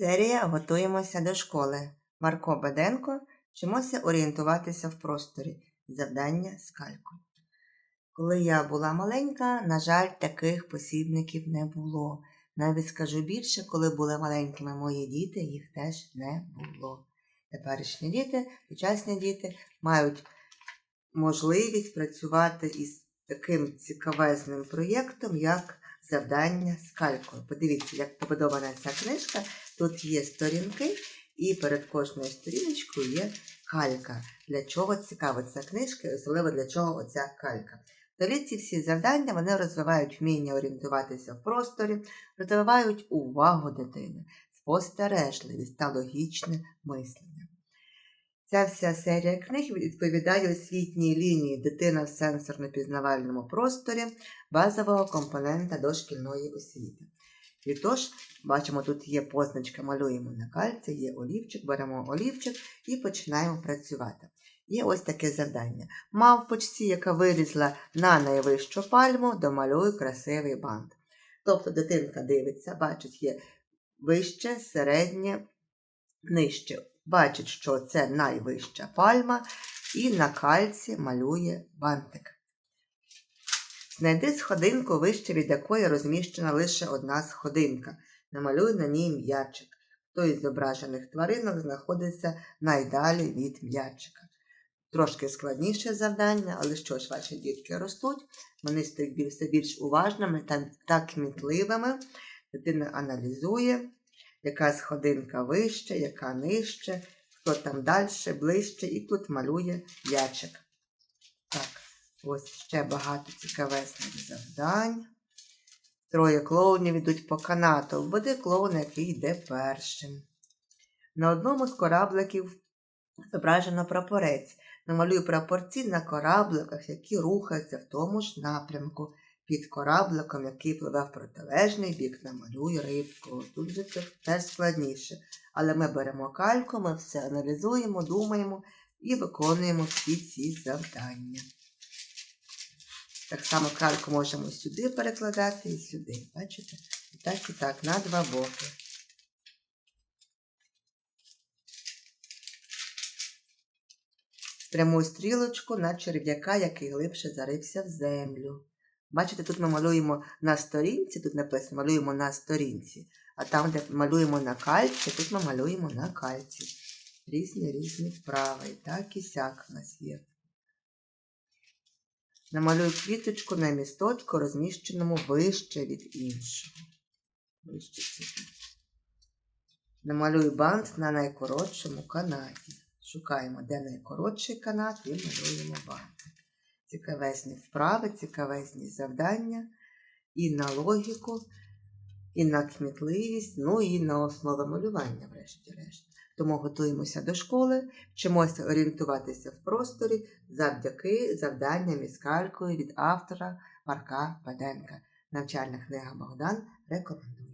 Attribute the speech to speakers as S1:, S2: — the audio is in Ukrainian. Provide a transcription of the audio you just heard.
S1: Серія Готуємося до школи. Марко Беденко. Вчимося орієнтуватися в просторі. Завдання з калькою. Коли я була маленька, на жаль, таких посібників не було. Навіть скажу більше, коли були маленькими мої діти, їх теж не було. Теперішні діти, сучасні діти мають можливість працювати із таким цікавезним проєктом, як завдання з калькою. Подивіться, як побудована ця книжка. Тут є сторінки, і перед кожною сторіночкою є калька. Для чого цікава ця книжка, і особливо для чого оця калька. Тоді ці всі завдання вони розвивають вміння орієнтуватися в просторі, розвивають увагу дитини, спостережливість та логічне мислення. Ця вся серія книг відповідає освітній лінії дитина в сенсорно-пізнавальному просторі базового компонента дошкільної освіти. І тож, бачимо, тут є позначка, малюємо на кальці, є олівчик, беремо олівчик і починаємо працювати. Є ось таке завдання. Мавпочці, яка вилізла на найвищу пальму, домалюй красивий бант. Тобто дитинка дивиться, бачить, є вище, середнє, нижче. Бачить, що це найвища пальма, і на кальці малює бантик. Знайди сходинку вище, від якої розміщена лише одна сходинка. Намалюй на ній м'ячик. Хто із зображених тваринок знаходиться найдалі від м'ячика. Трошки складніше завдання, але що ж, ваші дітки ростуть, вони стають все більш уважними та, кмітливими. Дитина аналізує, яка сходинка вище, яка нижче, хто там далі, ближче, і тут малює м'ячик. Так, ось ще багато цікавесних завдань. Троє клоунів йдуть по канату. Введи клоуна, який йде першим. На одному з корабликів зображено прапорець. Намалюю прапорці на корабликах, які рухаються в тому ж напрямку. Під корабликом, який пливе в протилежний бік, намалюю рибку. Тут же це теж складніше. Але ми беремо кальку, ми все аналізуємо, думаємо і виконуємо всі ці завдання. Так само кальку можемо сюди перекладати і сюди. Бачите? І так, і так, на два боки. Пряму стрілочку на черв'яка, який глибше зарився в землю. Бачите, тут ми малюємо на сторінці, тут написано малюємо на сторінці, а там, де малюємо на кальці, тут ми малюємо на кальці. Різні різні вправи. І так і сяк у нас є. Намалюю квіточку на місточку, розміщеному вище від іншого. Вище. Намалюю бант на найкоротшому канаті. Шукаємо, де найкоротший канат, і малюємо бантик. Цікавезні вправи, цікавезні завдання і на логіку, і на кмітливість, ну і на основи малювання, врешті-решт. Тому готуємося до школи, вчимося орієнтуватися в просторі завдяки завданням із калькою від автора Марка Паденка. Навчальна книга Богдан рекомендує.